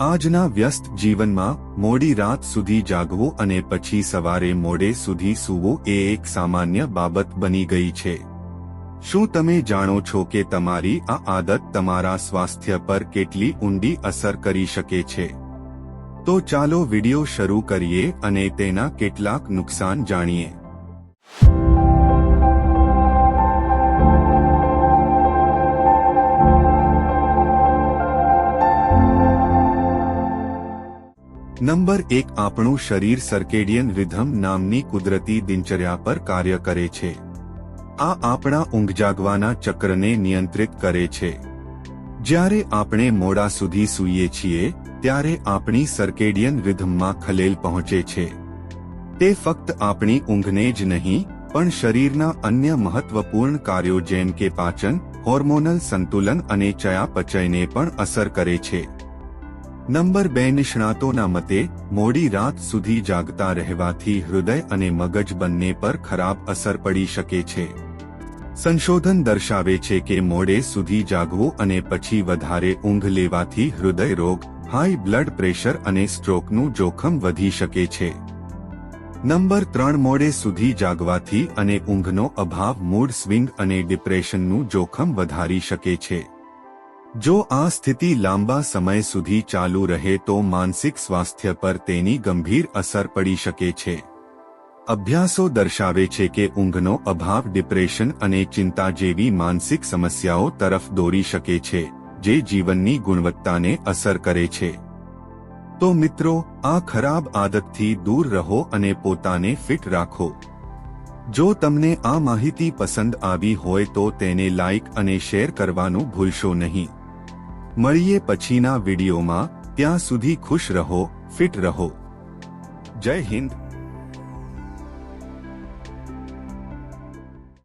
આજના વ્યસ્ત જીવનમાં મોડી રાત સુધી જાગવું અને પછી સવારે મોડે સુધી સૂવું એ એક સામાન્ય બાબત બની ગઈ છે. શું તમે જાણો છો કે તમારી આ આદત તમારા સ્વાસ્થ્ય પર કેટલી ઊંડી અસર કરી શકે છે? તો ચાલો વિડિયો શરૂ કરીએ અને તેના કેટલાક નુકસાન જાણીએ. નંબર એક આપણું શરીર સર્કેડિયન રિધમ નામની કુદરતી દિનચર્યા પર કાર્ય કરે છે. આ આપણા ઊંઘ જાગવાના ચક્રને નિયંત્રિત કરે છે. જ્યારે આપણે મોડા સુધી સૂઈએ છીએ, ત્યારે આપણી સર્કેડિયન રિધમમાં ખલેલ પહોંચે છે. તે ફક્ત આપણી ઊંઘને જ નહીં, પણ શરીરના અન્ય મહત્વપૂર્ણ કાર્યો જેમ કે પાચન હોર્મોનલ સંતુલન અને ચયાપચયને પણ અસર કરે છે. નંબર બે નિષ્ણાતોના મતે, મોડી રાત સુધી જાગતા રહેવાથી હૃદય અને મગજ બંને પર ખરાબ અસર પડી શકે છે. સંશોધન દર્શાવે છે કે મોડે સુધી જાગવું અને પછી વધારે ઊંઘ લેવાથી હૃદય રોગ હાઈ બ્લડ પ્રેશર અને સ્ટ્રોકનું જોખમ વધી શકે છે. નંબર ત્રણ મોડે સુધી જાગવાથી અને ઊંઘનો અભાવ મૂડ સ્વિંગ અને ડિપ્રેશનનું જોખમ વધારી શકે છે. જો આ સ્થિતિ લાંબા સમય સુધી ચાલુ રહે તો માનસિક સ્વાસ્થ્ય પર તેની ગંભીર અસર પડી શકે છે. અભ્યાસો દર્શાવે છે કે ઊંઘનો અભાવ ડિપ્રેશન અને ચિંતા જેવી માનસિક સમસ્યાઓ તરફ દોરી શકે છે, જે જીવનની ગુણવત્તાને અસર કરે છે. તો મિત્રો, આ ખરાબ આદતથી દૂર રહો અને પોતાને ફિટ રાખો. જો તમને આ માહિતી પસંદ આવી હોય તો તેને લાઇક અને શેર કરવાનું ભૂલશો નહીં. મળીએ પછીના વિડીયોમાં. ત્યાં સુધી ખુશ રહો ફિટ રહો. જય હિન્દ.